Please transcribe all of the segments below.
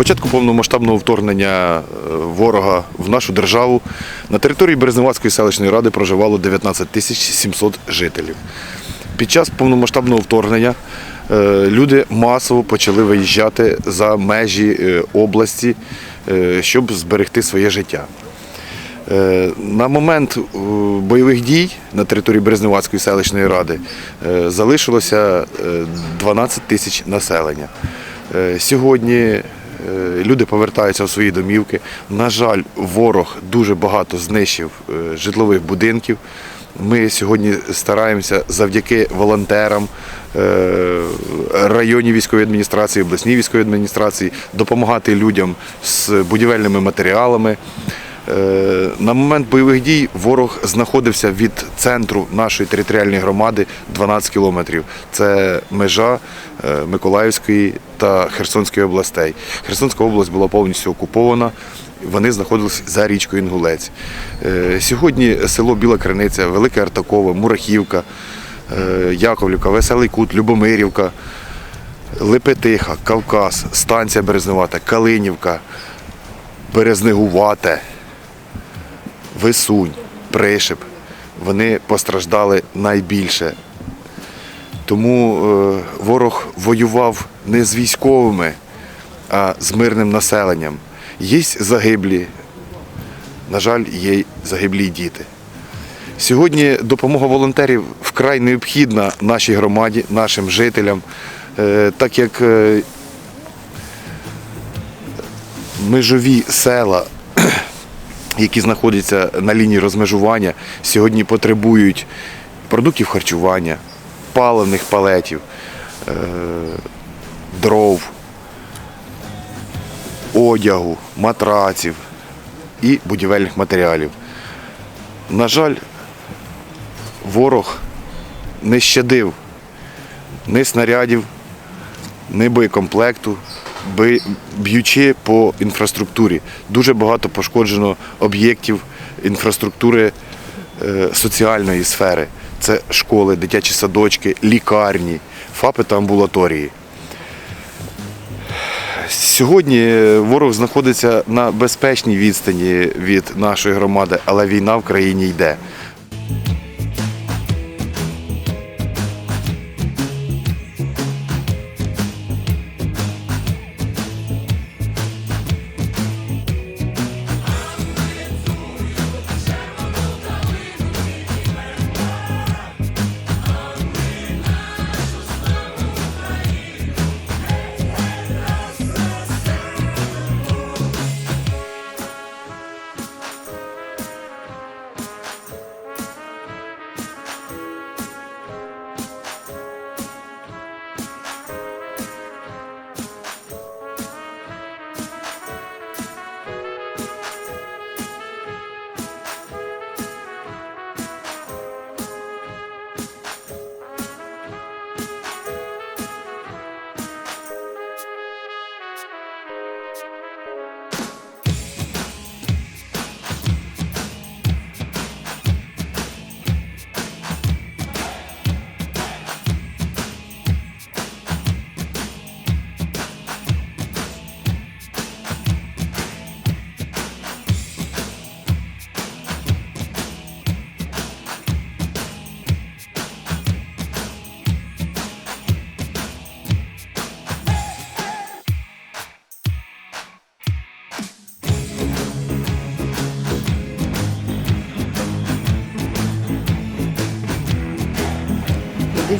початку повномасштабного вторгнення е, ворога в нашу державу на території Березневацької селищної ради проживало 19 тисяч 700 жителів. Під час повномасштабного вторгнення е, люди масово почали виїжджати за межі е, області, щоб зберегти своє життя. На момент бойових дій на території Березневацької селищної ради залишилося е, 12 тисяч населення. Сьогодні люди повертаються у свої домівки. На жаль, ворог дуже багато знищив е, житлових будинків. Ми сьогодні стараємося завдяки волонтерам е, районній військової адміністрації, обласній військової адміністрації допомагати людям з будівельними матеріалами. Е, На момент бойових дій ворог знаходився від центру нашої територіальної громади 12 кілометрів. Це межа е, Миколаївської та Херсонської областей. Херсонська область була повністю окупована. Вони знаходилися за річкою Інгулець. Е, Сьогодні село Біла Криниця, Велике Артакове, Мурахівка, Яковлівка, Веселий Кут, Любомирівка, Лепетиха, Кавказ, станція Березневата, Калинівка, Березнегувате, Висунь, Пришип. Вони постраждали найбільше. Тому е, ворог воював не з військовими, а з мирним населенням. Є загиблі, на жаль, є загиблі діти. Сьогодні допомога волонтерів вкрай необхідна нашій громаді, нашим жителям, е, так як е, межові села, які знаходяться на лінії розмежування, сьогодні потребують продуктів харчування, паливних палетів, е, дров, одягу, матраців і будівельних матеріалів. На жаль, ворог не щадив ні снарядів, ні боєкомплекту, б'ючи по інфраструктурі. Дуже багато пошкоджено об'єктів інфраструктури е, соціальної сфери. Це школи, дитячі садочки, лікарні, ФАПи та амбулаторії. Сьогодні ворог знаходиться на безпечній відстані від нашої громади, але війна в країні йде.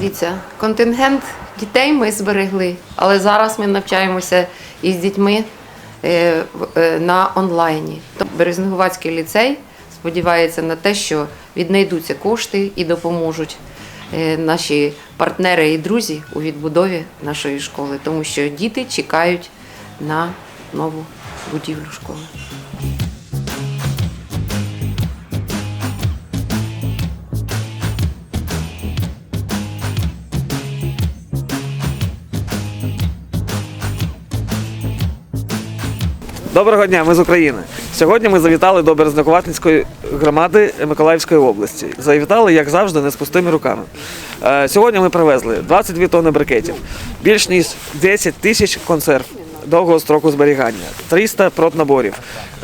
Дивіться, контингент дітей ми зберегли, але зараз ми навчаємося із дітьми е, е, на онлайні. Тобто ліцей сподівається на те, що віднайдуться кошти і допоможуть е, наші партнери і друзі у відбудові нашої школи, тому що діти чекають на нову будівлю школи. Доброго дня, ми з України. Сьогодні ми завітали до Березнокуватинської громади Миколаївської області. Завітали, як завжди, не з пустими руками. Е, Сьогодні ми привезли 22 тонни брикетів, більш ніж 10 тисяч консерв, довгого строку зберігання, 300 протнаборів,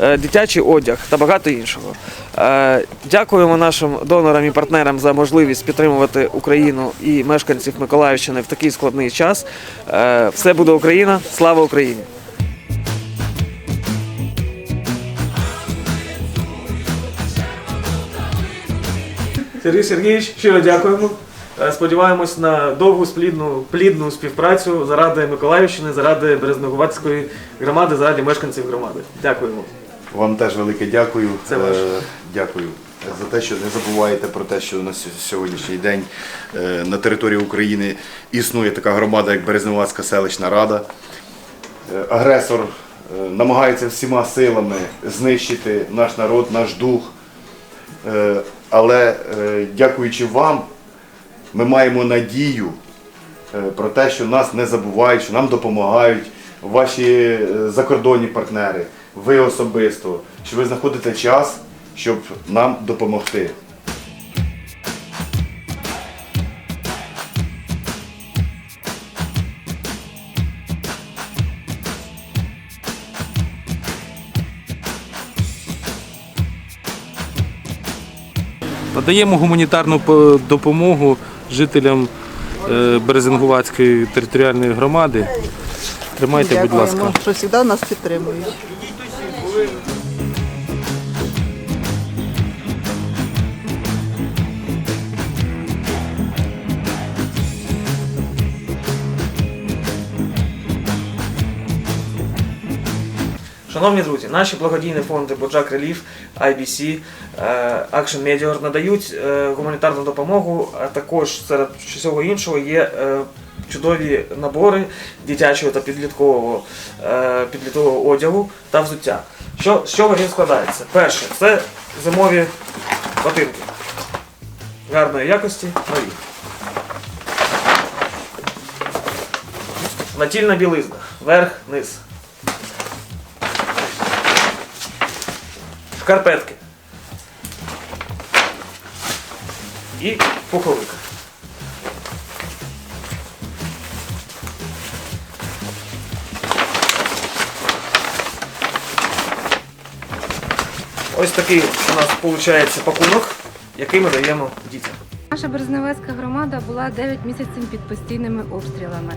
е, дитячий одяг та багато іншого. Е, Дякуємо нашим донорам і партнерам за можливість підтримувати Україну і мешканців Миколаївщини в такий складний час. Все буде Україна! Слава Україні! Сергій Сергійович, щиро дякуємо. Е, Сподіваємось на довгу сплідну, плідну співпрацю заради Миколаївщини, заради Березногуватської громади, заради мешканців громади. Дякуємо. Вам теж велике дякую. Це ваше. Е, Дякую за те, що не забуваєте про те, що на сьогоднішній день е, на території України існує така громада, як Березневацька селищна рада. Агресор намагається всіма силами знищити наш народ, наш дух. Але е, дякуючи вам, ми маємо надію е, про те, що нас не забувають, що нам допомагають ваші е, закордонні партнери, ви особисто, що ви знаходите час, щоб нам допомогти. Надаємо гуманітарну допомогу жителям е, Березингуватської територіальної громади. Тримайте, будь ласка. Що завжди нас підтримують. Шановні друзі, наші благодійні фонди Боджак Реліф, IBC, е, Action Media надають е, гуманітарну допомогу, а також серед всього іншого є е, чудові набори дитячого та підліткового, підліткового одягу та взуття. Що, з чого він складається? Перше, це зимові ботинки гарної якості, нові. Натільна білизна, верх, низ. Шкарпетки і пуховик. Ось такий у нас виходить пакунок, який ми даємо дітям. Наша Березневецька громада була 9 місяців під постійними обстрілами.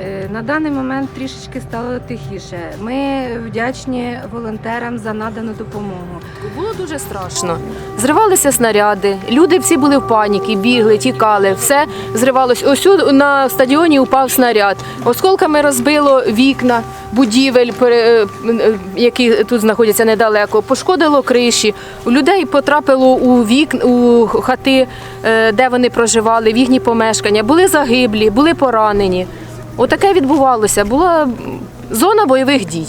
Е, На даний момент трішечки стало тихіше. Ми вдячні волонтерам за надану допомогу. Було дуже страшно. Зривалися снаряди, люди всі були в паніці, бігли, тікали, все зривалось. Ось на стадіоні упав снаряд. Осколками розбило вікна, будівель, е, які тут знаходяться недалеко, пошкодило криші. У людей потрапило у вікна, у хати, е, де вони проживали, в їхні помешкання. Були загиблі, були поранені. Отаке відбувалося. Була зона бойових дій.